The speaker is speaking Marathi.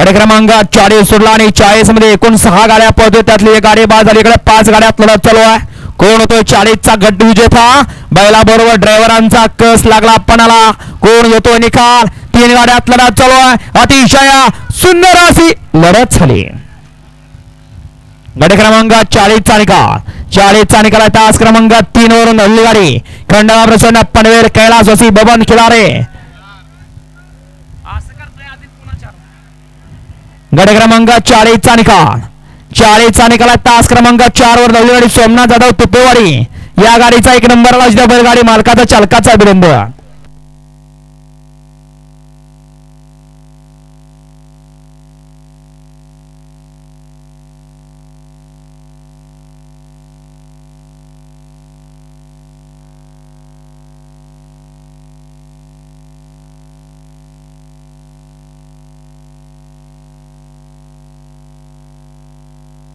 गाडी क्रमांक चाळीस सोडला आणि चाळीसमध्ये एकूण सहा गाड्या पळतोय. त्यातली एक गाडी बाद झाली. इकडे पाच गाड्या लढत चालू आहे. कोण होतोय? चाळीसचा गड्डी विजेता. बैला बरोबर ड्रायव्हरांचा कस लागला पणाला कोण येतोय निकाल? तीन गाड्यात लढत चालू आहे. अतिशय सुंदर अशी लढत झाली. गाडी क्रमांक चाळीसचा निकाल. चाळीसचा निकाल आहे. तास क्रमांक तीन वरून हल्ली गाडी खंडवा प्रसन्न पनवेल कैलास वसी बबन खिलारे. गड क्रमांक चाळीसचा निकाल चाळीसचा निकाल तास क्रमांक चार वर धावली गाडी सोमनाथ जाधव तुपेवाडी. या गाडीचा एक नंबर वाजल्या बैलगाडी मालकाचा चालकाचा अभिनंदन.